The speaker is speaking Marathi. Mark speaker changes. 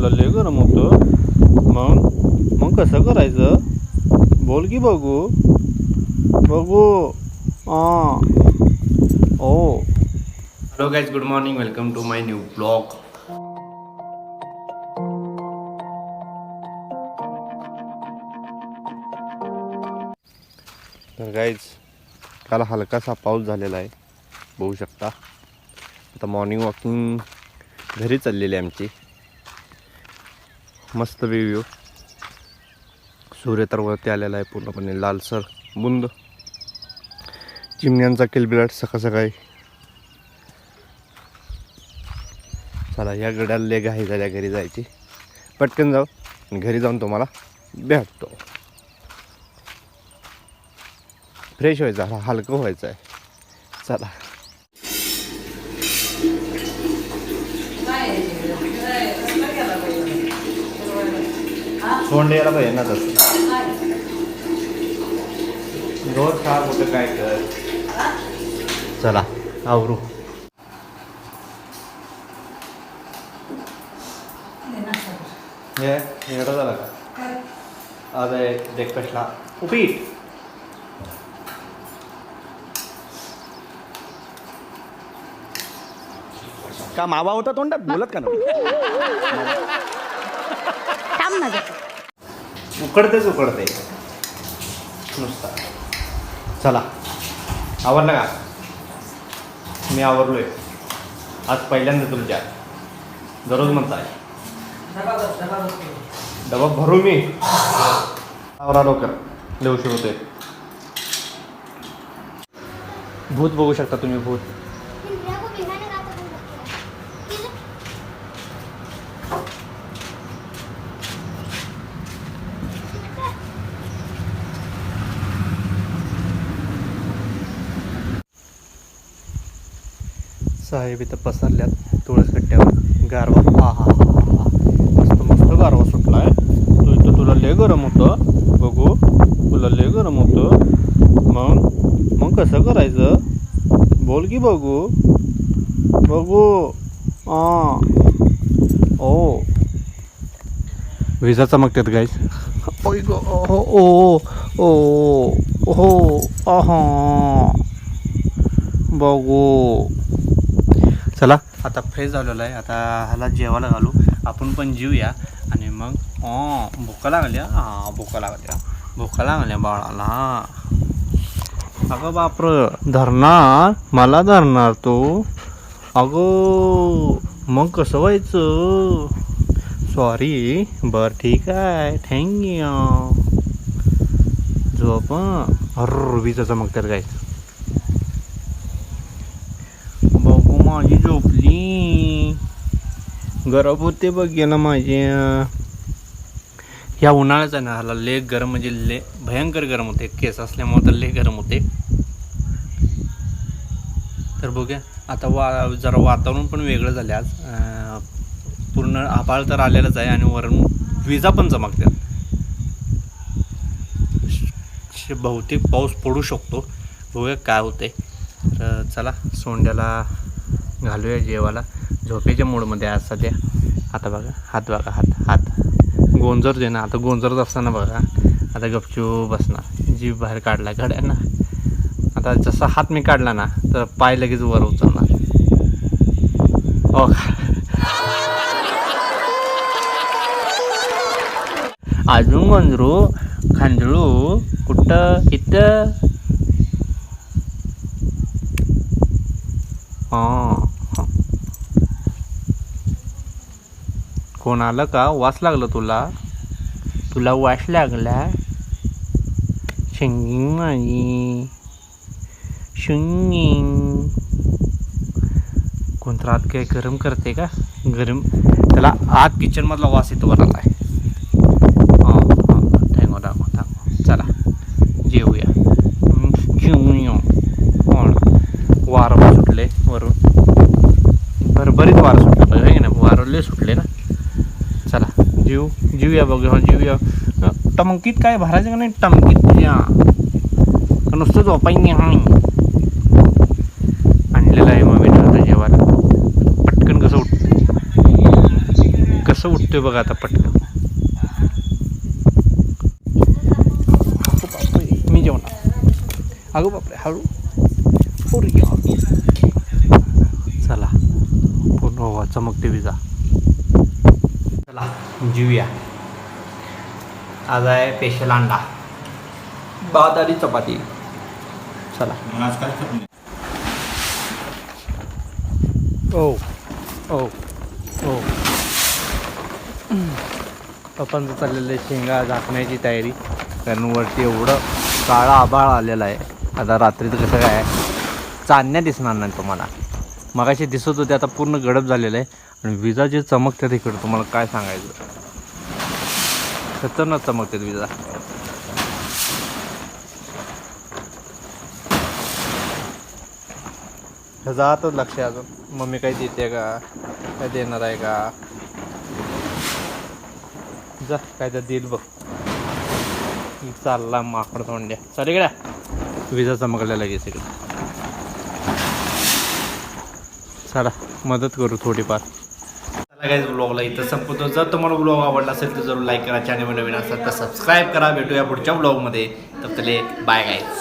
Speaker 1: तुला लय गरम होतं. मग मग कसं करायचं? बोल की बघू. बघू. हां. ओ hello guys good morning welcome to my new blog तर गाईज काल हलकासा पाऊस झालेला आहे. बघू शकता. आता मॉर्निंग वॉकिंग घरी चाललेली आहे आमची. मस्त व्ह्यू सूर्य तर वरती आलेला आहे पूर्णपणे लालसर बुंद. चिमण्यांचा किलबिलाट सकाळ सकाळी. चला या गड्याला लेग आहे झाल्या घरी जायची. पटकन जाऊ. आणि घरी जाऊन तुम्हाला भेटतो. फ्रेश व्हायचं हलकं व्हायचं आहे. चला. तोंड यायला पाहिजे ना तसं. रोज खा कुठं काय कर. चला आवरू. हे एवढं झालं का? आज आहे ब्रेकफास्टला उपीट
Speaker 2: का मावा होता तोंडात? बोलत का ना
Speaker 3: थांब ना.
Speaker 1: उकडतेच उकडते. नुसता. चला. आवरलं का? मी आवरलोय. आज पहिल्यांदा तुमच्या. दररोज म्हणताय. डबा भरू मी. आवरा लवकर लय उशीर भूत बघू शकता तुम्ही भूत. साहेब इथं पसरल्यात तुळस कट्ट्यावर गारवा हा हा हा मस्त मस्त गारवा सुटला आहे इथं तुला लय गरम होतं. बघू. तुला लय गरम होतं. मग मग कसं करायचं? बोल की बघू. बघू. हां ओ. विजा चमकतात गाईस ओय गो ओ हो, ओ ओ हो आहा. बघू. चला. आता फ्रेश झालेला आहे. आता ह्याला जेवायला घालू. आपण पण जेऊया. आणि मग अं, भुका लागल्या. हां भुका लागल्या. भुका लागल्या बाळाला. अगं बापर. धरणार? मला धरणार तो? अगं मग कसं व्हायचं? सॉरी बरं ठीक आहे. थँक्यू झोप हर विजा चमकतात काय बघू माझी झोपली. गरम होते बघ गेला माझ्या ह्या उन्हाळ्याचा आहे ना ह्याला गरम म्हणजे ले भयंकर गरम होते. केस असल्यामुळे तर ले गरम होते. तर बघूया. आता वा जरा वातावरण पण वेगळं झालं आज. पूर्ण आभाळ तर आलेलंच आहे आणि वरून विजा पण चमकतात. श- बहुतेक पाऊस पडू शकतो. बघूया काय होते तर चला सोंड्याला घालूया जेवायला. झोपेच्या मूडमध्ये आज सध्या. आता बघा हात बघा हात हात. गोंजर दे ना आता गोंजरच असताना बघा. आता गपचूप बसणार. जीभ बाहेर काढला घड्यानं आता जसा हात मी काढला ना तर पाय लगेच वर उचलणार. ओ अजून गोंजरू खांजळू कुठं इथं? हां. कोण आलं का? वास लागलं तुला? तुला वास लागला? शिंगिंग माझी शिंगिंग. कोण तर आत काय गरम करते का? गरम. त्याला आत किचनमधला वास येतो बरं आहे. थँगो दाखव दाखव चला. जेवूया. जेवूया. कोण? वारं सुटले वरून. भरभरीत वारं सुटलं पाहिजे है की नाही? वारं लय सुटले ना? जीव जीवया बघूया जीवया. टमकीत काय भरायचं का नाही? टमकीत तुझ्या नुसतं झोपाई हा आणलेलं आहे मग मी आता जेवायला. पटकन कसं उठ कसं उठतोय बघा आता पटकन. बापरे मी जेवणार. अगो बापरे हळू. चला. पूर्ण हो चमकते विजा चला जीवया आज आहे स्पेशल अंडा. भात आणि चपाती. चला. ओ ओ ओ. पप्पांचं चाललेलं शेंगा झाकण्याची तयारी. कारण वरती एवढं काळा आभाळ आलेला आहे. आता रात्रीचं कसं काय? चांदण्या दिसणार नाही तुम्हाला. मगाशी दिसत होते आता पूर्ण गडप झालेलं आहे. आणि विजा जे चमकतात इकडं तुम्हाला काय सांगायचं? खतरनाक चमकतात विजा. जातच लक्ष आहे अजून. मम्मी काही देते का? काय देणार आहे का? जा काय तर देईल बघ. चालला माकड तोंड्या. चल इकडे. विजा चमकल्या लगेच इकडे. चला मदत करू थोडीफार. चला काय ब्लॉगला इथं संपवतो. जर तुम्हाला ब्लॉग आवडला असेल तर जरूर लाईक करा. चॅनल नवीन असेल तर सबस्क्राईब करा. भेटूया पुढच्या ब्लॉगमध्ये तर बाय गाईज